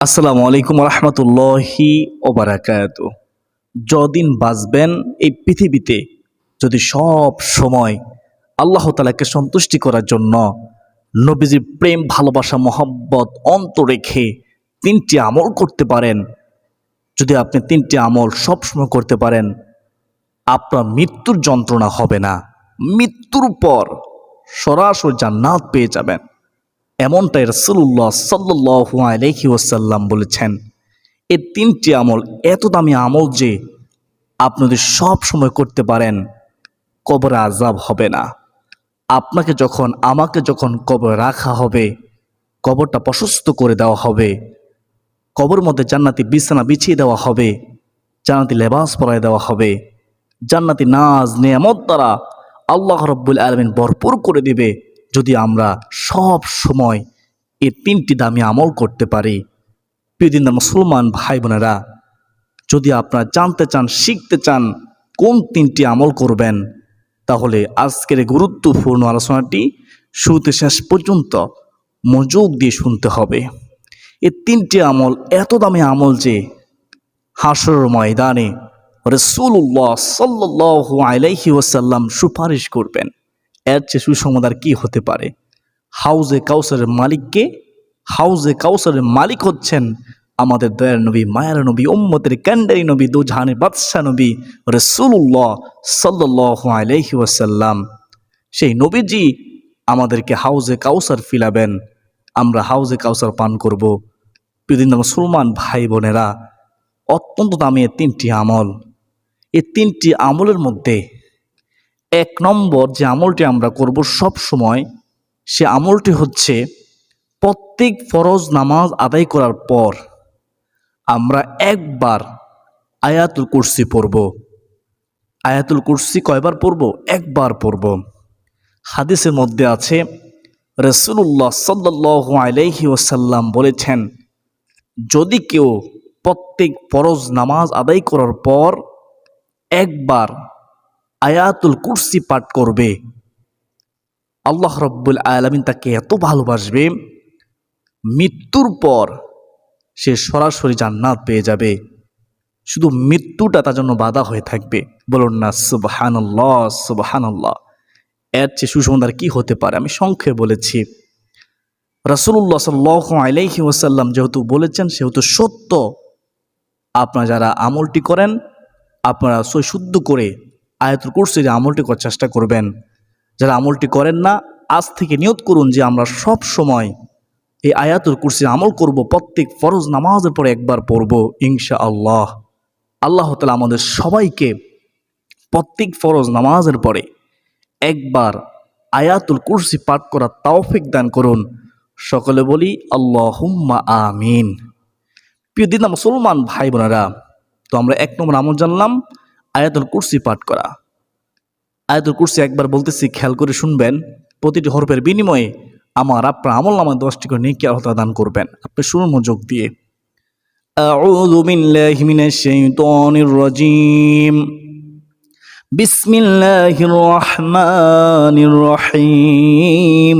আসসালামু আলাইকুম রহমতুল্লাহি ওবারাকাত যদিন বাঁচবেন এই পৃথিবীতে, যদি সব সময় আল্লাহ তালাকে সন্তুষ্টি করার জন্য নবীজির প্রেম, ভালোবাসা, মহব্বত অন্ত রেখে তিনটি আমল করতে পারেন, যদি আপনি তিনটি আমল সবসময় করতে পারেন, আপনার মৃত্যুর যন্ত্রণা হবে না। মৃত্যুর পর সরাসরি জান্নাত পেয়ে যাবেন। এমনটাই রসুল্লাহ সাল্লাহ আলহি ওসাল্লাম বলেছেন এই তিনটি আমল এত দামি আমল যে আপনি যদি সব সময় করতে পারেন, কবর আজাব হবে না। আপনাকে যখন, আমাকে যখন কবর রাখা হবে, কবরটা প্রশস্ত করে দেওয়া হবে কবর মধ্যে জান্নাতি বিছানা বিছিয়ে দেওয়া হবে, জান্নাতি লেবাস পরায় দেওয়া হবে, জান্নাতি নাজ, নিয়ামত দ্বারা আল্লাহ রব্বুল আলমিন ভরপুর করে দিবে যদি আমরা সব সময় এই তিনটি দামি আমল করতে পারি প্রিয়দিন মুসলমান ভাই বোনেরা, যদি আপনারা জানতে চান, শিখতে চান কোন তিনটি আমল করবেন, তাহলে আজকের গুরুত্বপূর্ণ আলোচনাটি শুরুতে শেষ পর্যন্ত মনোযোগ দিয়ে শুনতে হবে। এই তিনটি আমল এত দামি আমল যে হাসর ময়দানে রসুল্লাহ সাল্লাহ আলাইহি ওসাল্লাম সুপারিশ করবেন। এর চেয়ে সুসমাদার কি হতে পারে? হাউজে কাউসারের মালিককে হাউজে কাউসারের মালিক হচ্ছেন আমাদের দয়ার নবী, মায়ার নবী ওম্মতের ক্যান্ডারি নবী দুজাহানের বাদশাহ নবী রসুল্লাহ সাল্লাহ আলহি সেই নবীজি আমাদেরকে হাউজে কাউসার ফিলাবেন। আমরা হাউজে কাউসার পান করব। বিভিন্ন মুসলমান ভাই বোনেরা, অত্যন্ত দামি তিনটি আমল। এই তিনটি আমলের মধ্যে এক নম্বর যে আমলটি আমরা করব সব সময়, সে আমলটি হচ্ছে প্রত্যেক ফরজ নামাজ আদায় করার পর আমরা একবার আয়াতুল কুরসি পড়ব। আয়াতুল কুরসি কয়বার পড়ব? একবার পড়ব। হাদিসের মধ্যে আছে রসুল্লাহ সাল্লাহ আলাইহি ওসাল্লাম বলেছেন, যদি কেউ প্রত্যেক ফরজ নামাজ আদায় করার পর একবার আয়াতুল কুরসি পাঠ করবে। আল্লাহ রব্বুল আলমিন তাকে এত ভালোবাসবে, মৃত্যুর পর সে সরাসরি জান্নাত পেয়ে যাবে। শুধু মৃত্যুটা তার জন্য বাধা হয়ে থাকবে। বলুন না সুবাহান্লাহ সুবাহান্লাহ এর চেয়ে সুসন্ধার কি হতে পারে? আমি সংক্ষেপে বলেছি। রাসুল্লাহ সাল্লাহ আলাইহি ওসাল্লাম যেহেতু বলেছেন, সেহেতু সত্য। আপনারা যারা আমলটি করেন, আপনারা সই শুদ্ধ করে আয়াতুল কুরসির আমলটি করার চেষ্টা করবেন। যারা আমলটি করেন না, আজ থেকে নিয়ত করুন যে আমরা সব সময় এই আয়াতুল কুরসির আমল করব, প্রত্যেক ফরজ নামাজের পরে একবার পড়ব ইনশা আল্লাহ আল্লাহ তালা আমাদের সবাইকে প্রত্যেক ফরজ নামাজের পরে একবার আয়াতুল কুরসি পাঠ করার তাওফিক দান করুন। সকলে বলি, আল্লাহুম্মা আমিন। প্রিয় দিদা মুসলমান ভাই বোনেরা তো আমরা এক নম্বর আমল জানলাম আয়াতুল কুরসি পাঠ করা আয়াতুল কুরসি একবার বলতেছি খেয়াল করে শুনবেন প্রতিটি হরফের বিনিময়ে আমার আপনার আমল আমার দশটি করে নেকি আল্লাহ দান করবেন আপনি শুনুন মনোযোগ দিয়ে أعوذ بالله من الشيطان الرجيم بسم الله الرحمن الرحيم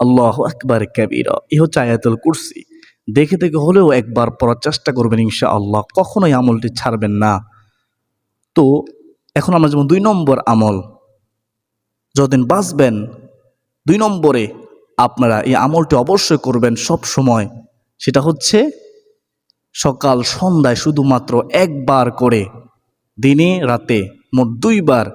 আল্লাহ আকবার কাবিরা। এ হচ্ছে আয়াতুল কুরসি। দেখে দেখে হলেও একবার পড়ার চেষ্টা করবেন ইনশা আল্লাহ কখনোই আমলটি ছাড়বেন না। তো এখন আমরা যেমন দুই নম্বর আমল। যতদিন বাঁচবেন, দুই নম্বরে আপনারা এই আমলটি অবশ্যই করবেন সব সময়। সেটা হচ্ছে সকাল, সন্ধ্যায় শুধুমাত্র একবার করে, দিনে, রাতে মোট দুইবার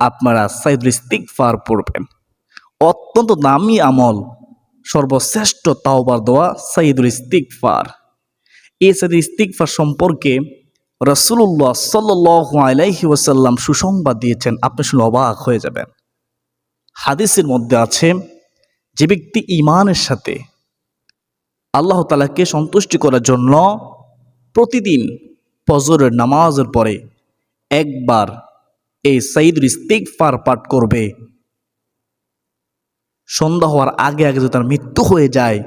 আপনারা সাইদুল ইস্তিকফার পড়বেন। অত্যন্ত দামি আমল, সর্বশ্রেষ্ঠ তাওবার দোয়া সাইদুল ইস্তিকফার এই সাইদুল ইস্তিকফার সম্পর্কে রসুল্লাহ সাল্লাহ আলাইহি ওয়াসাল্লাম সুসংবাদ দিয়েছেন, আপনি শুনে অবাক হয়ে যাবেন। হাদিসের মধ্যে আছে, যে ব্যক্তি ইমানের সাথে আল্লাহ তালাকে সন্তুষ্টি করার জন্য প্রতিদিন ফজরের নামাজের পরে একবার এই সাইদুল ইস্তিকফার পাঠ করবে সন্ধ্যা হওয়ার আগে আগে যদি তার মৃত্যু হয়ে যায়,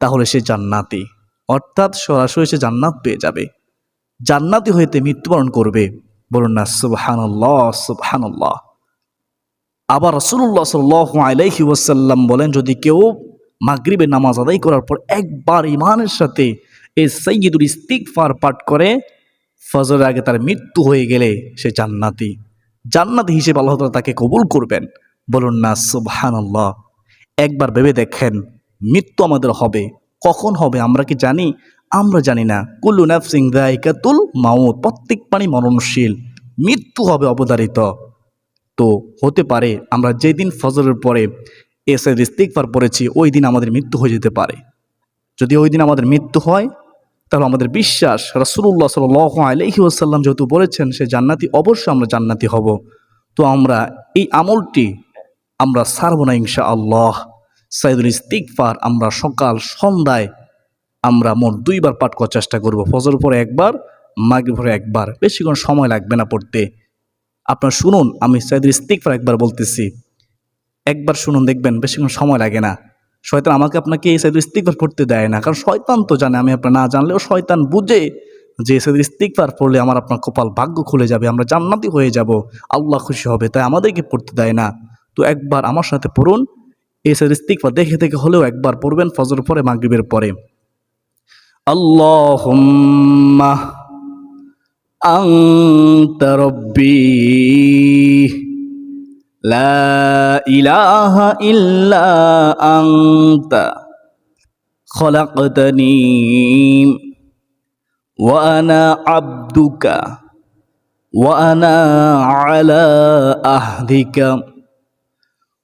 তাহলে সে জান্নাতি। অর্থাৎ সরাসরি সে জান্নাত পেয়ে যাবে। জান্নাতি হইতে মৃত্যুবরণ করবে। বলুন না, সুবহানাল্লাহ সুবহানাল্লাহ। আবার রসুল্লাহ সাল্লাহ আলাইহি ওয়াসাল্লাম বলেন, যদি কেউ মাগরিবের নামাজ আদায় করার পর একবার ইমানের সাথে এই সৈয়দুল ইস্তিকফার পাঠ করে, ফজরের আগে তার মৃত্যু হয়ে গেলে সে জান্নাতি। জান্নাতি হিসেবে আল্লাহ তাকে কবুল করবেন। বলুন না, সুবহানাল্লাহ। একবার ভেবে দেখেন, মৃত্যু আমাদের হবে। কখন হবে আমরা কি জানি? আমরা জানি না। কুল্লু নাফসিং দায়িকাতুল মাউত, প্রত্যেক প্রাণী মরণশীল। মৃত্যু হবে অবধারিত। তো হতে পারে, আমরা যেদিন ফজরের পরে এসে ইস্তিকফার পড়েছি, ওই দিন আমাদের মৃত্যু হয়ে যেতে পারে। যদি ওই দিন আমাদের মৃত্যু হয়, তাহলে আমাদের বিশ্বাস রাসুল্লাহ সাল আলহি আসাল্লাম যেহেতু বলেছেন, সে জান্নাতি, অবশ্যই আমরা জান্নাতি হব। তো আমরা এই আমলটি আমরা সারব না ইনশা আল্লাহ সাইদুল ইস্তিকফার আমরা সকাল, সন্ধ্যায় আমরা মোট দুইবার পাঠ করার চেষ্টা করব। ফজর পরে একবার, মাগরিব পরে একবার। বেশিক্ষণ সময় লাগবে না পড়তে। আপনার শুনুন, আমি সাইদুল ইস্তিকফার একবার বলতেছি। একবার শুনুন, দেখবেন বেশিক্ষণ সময় লাগে না। শয়তান আমাকে আপনাকে এই সাইদুল ইস্তিকফার পড়তে দেয় না, কারণ শয়তান তো জানে, আমি আপনার না জানলেও শয়তান বুঝে যে সাইদুল ইস্তিকফার পড়লে আমার আপনার কপাল ভাগ্য খুলে যাবে, আমরা জান্নাতি হয়ে যাব, আল্লাহ খুশি হবে, তাই আমাদেরকে পড়তে দেয় না। তো একবার আমার সাথে পড়ুন। এই ইস্তিকফার দেখে দেখে হলেও একবার পড়বেন ফজর পরে, মাগরিবের পরে। আল্লাহুম্মা আংতা রব্বি লা ইলাহা ইল্লা আংতা খলাকতনি ওয়ানা আব্দুকা ওয়ানা আলা আহদিকা।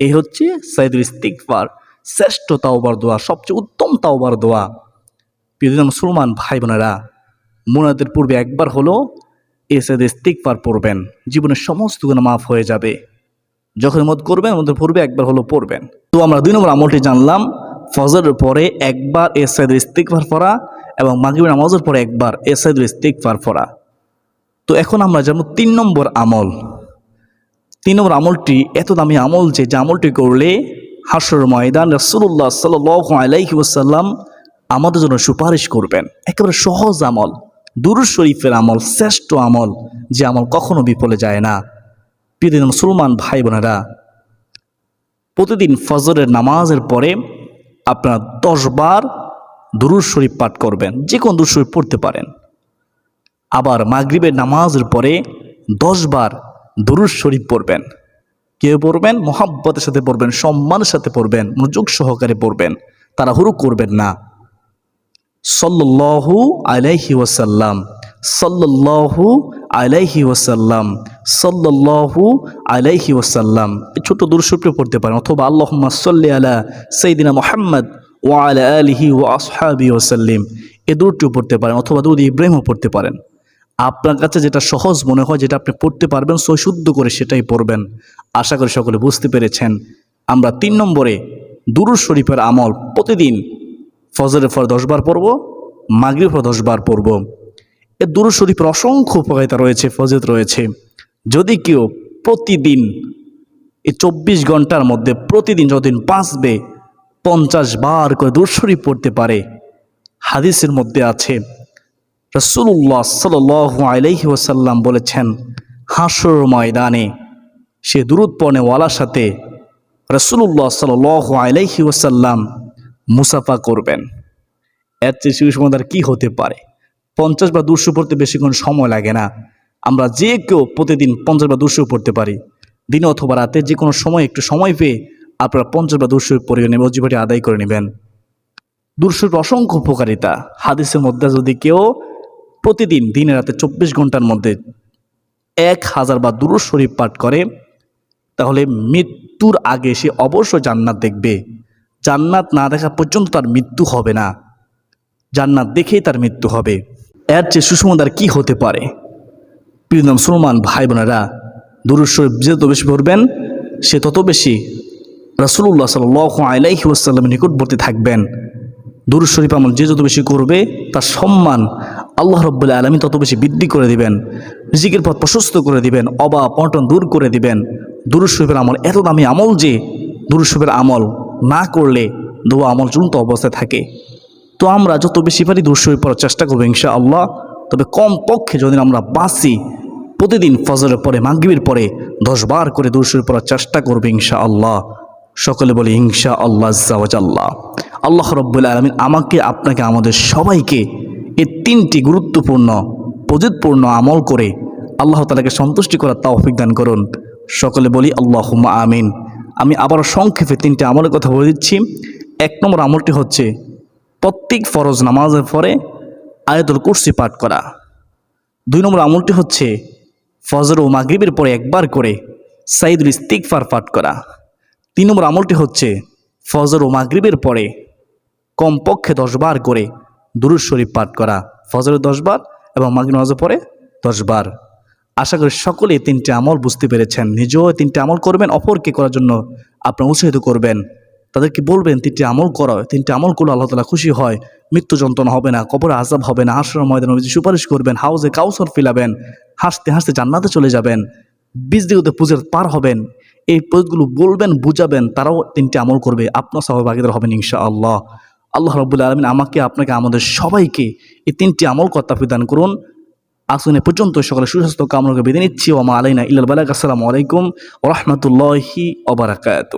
এই হচ্ছে সাইদুল ইস্তিকফার শ্রেষ্ঠ তাওবার দোয়া, সবচেয়ে উত্তম তাওবার দোয়া। প্রিয় মুসলমান ভাই বোনেরা, মোনাদের পূর্বে একবার হলো এসে ইস্তিকফার পড়বেন। জীবনের সমস্ত গুণ মাফ হয়ে যাবে। যখন মত করবেন ওদের পূর্বে একবার হলো পড়বেন। তো আমরা দুই নম্বর আমলটি জানলাম, ফজরের পরে একবার এসাইদ ইস্তিকফার পড়া এবং মাগরিবের নামাজের পরে একবার এসাইদ ইস্তিকফার পড়া। তো এখন আমরা জানব তিন নম্বর আমল। তিন নম্বর আমলটি এত দামি আমল যে যে আমলটি করলে হাসর ময়দান রসুল্লাহ সাল আলাইহি ওসাল্লাম আমাদের জন্য সুপারিশ করবেন। একেবারে সহজ আমল দুরুজ শরীফের আমল, শ্রেষ্ঠ আমল, যে আমল কখনো বিফলে যায় না। প্রিয় মুসলমান ভাই বোনেরা, প্রতিদিন ফজরের নামাজের পরে আপনারা দশবার দুরুজ শরীফ পাঠ করবেন, যে কোনো দুরুজ শরীফ পড়তে পারেন। আবার মাগরিবের নামাজের পরে দশবার দুরুজ শরীফ পড়বেন। কেউ পড়বেন? মোহাব্বতের সাথে পড়বেন, সম্মানের সাথে পড়বেন, মনোযোগ সহকারে পড়বেন। তারা হুরু করবেন না। সল্লু আলাইহি ওয়াসাল্লাম সল্লু আলাইহি ওয়াসাল্লাম সল্লু আলাইহি ওয়াসাল্লাম। এই ছোট্ট দুরসুপ্রিয় পড়তে পারেন, অথবা আল্লাহম্মা সল্লি আলা সৈদিনা মোহাম্মদ ও আলা আলিহি ও আসহাবি ওসাল্লিম এ দূরটিও পড়তে পারেন, অথবা দুধ ইব্রাহিমও পড়তে পারেন। আপনার কাছে যেটা সহজ মনে হয়, যেটা আপনি পড়তে পারবেন, সই শুদ্ধ করে সেটাই পড়বেন। আশা করি সকলে বুঝতে পেরেছেন। আমরা তিন নম্বরে দুরুজ শরীফের আমল প্রতিদিন ফজরের পর দশবার পড়ব মাগরিব পর দশবার পড়ব। এ দুরুজ শরীফের অসংখ্য উপকারিতা রয়েছে ফজত রয়েছে। যদি কেউ প্রতিদিন এই চব্বিশ ঘণ্টার মধ্যে প্রতিদিন যতদিন বাঁচবে পঞ্চাশ বার করে দুরশরী পড়তে পারে, হাদিসের মধ্যে আছে রসুল্লাহ সাল আলাইহি ওসাল্লাম বলেছেন হাসর ময়দানে সে দূরত পণেওয়ালার সাথে রসুল্লাহ সাল আলাইহি ওসাল্লাম মুসাফা করবেন। এর চেয়ে শিশু সমাধার কী হতে পারে? পঞ্চাশ বা দুশো পড়তে বেশিক্ষণ সময় লাগে না। আমরা যে কেউ প্রতিদিন পঞ্চাশ বা দুশো পড়তে পারি। দিনে অথবা রাতে যে কোনো সময় একটু সময় পেয়ে আপনারা পঞ্চাশ বা দুশো পড়ে নেবেন অজিবাটি আদায় করে নেবেন। দুরশোর অসংখ্য উপকারিতা। হাদিসের মধ্যে যদি কেউ প্রতিদিন দিনে রাতে চব্বিশ ঘণ্টার মধ্যে এক হাজার বা দুরুশ শরীফ পাঠ করে, তাহলে মৃত্যুর আগে সে অবশ্যই জান্নাত দেখবে। জান্নাত না দেখা পর্যন্ত তার মৃত্যু হবে না। জান্নাত দেখেই তার মৃত্যু হবে। এর চেয়ে সুষমতার কি হতে পারে? প্রিয় মুসলমান ভাই বোনেরা দুরুশ শরীফ যে যত বেশি পড়বেন, সে তত বেশি রাসুল্লাহ সাল আলাইহি ওয়াসাল্লামের নিকটবর্তী থাকবেন। দুরুদ শরীফ আমল যে যত বেশি করবে, তার সম্মান আল্লাহ রব্বুল্লাহ আলমী তত বেশি বৃদ্ধি করে দিবেন, রিজিকের পথ প্রশস্ত করে দিবেন অবা পটন দূর করে দিবেন। দুরুদ শরীফের আমল, এত দামি আমল যে দুরুদ শরীফের আমল না করলে দোয়া আমল চূড়ান্ত অবস্থায় থাকে। তো আমরা যত বেশি পারি দুরুদ শরীফ পড়ার চেষ্টা করব ইনশা আল্লাহ তবে কম পক্ষে যদি আমরা বাঁচি, প্রতিদিন ফজরের পরে, মাগরিবের পরে দশ বার করে দুরুদ শরীফ পড়ার চেষ্টা করবে ইনশা আল্লাহ সকলে বলি ইনশা আল্লাহ আল্লাহ রব্বুল আলমিন আমাকে, আপনাকে, আমাদের সবাইকে এই তিনটি গুরুত্বপূর্ণ প্রজিতপূর্ণ আমল করে আল্লাহ তালাকে সন্তুষ্টি করার তৌফিক দান করুন। সকলে বলি আল্লাহ আমিন। আমি আবার সংক্ষেপে তিনটি আমলের কথা বলে দিচ্ছি। এক নম্বর আমলটি হচ্ছে প্রত্যেক ফরজ নামাজের পরে আয়াতুল কুরসি পাঠ করা। দুই নম্বর আমলটি হচ্ছে ফজর ও মাগরিবের পরে একবার করে সাইদুল ইস্তিকফার পাঠ করা। তিন নম্বর আমলটি হচ্ছে ফজর ও মাগরিবের পরে কমপক্ষে দশবার করে দুরুদ শরীফ পাঠ করা ফজরের দশবার এবং মাগরিব নামাজের পরে দশবার আশা করি সকলে তিনটি আমল বুঝতে পেরেছেন। নিজেও তিনটি আমল করবেন, অপরকে করার জন্য আপনার উৎসাহিত করবেন। তাদেরকে বলবেন, তিনটি আমল করো, তিনটি আমল করলে আল্লাহ তালা খুশি হয়, মৃত্যু যন্ত্রণা হবে না, কবরে আজাব হবে না হাসর ময়দান সুপারিশ করবেন, হাউজে কাউসর ফিলাবেন হাসতে হাসতে জান্নাতে চলে যাবেন বীজ দিগতে পুজোর পার হবেন, এই পদগুলো বলবেন, বুঝাবেন, তারাও তিনটি আমল করবে, আপনার সহভাগীদার হবেন ইনশা আল্লাহ আল্লাহ রবুল্লা আলমিন আমাকে, আপনাকে, আমাদের সবাইকে এই তিনটি আমল কর্তা প্রদান করুন। আসুন পর্যন্ত সকলে সুস্বাস্থ্য কামনাকে বেঁধে নিচ্ছি। ওমা আলাইনা বালাক আসসালামু আলাইকুম ওরহমতুল্লাহি ওবরাকাত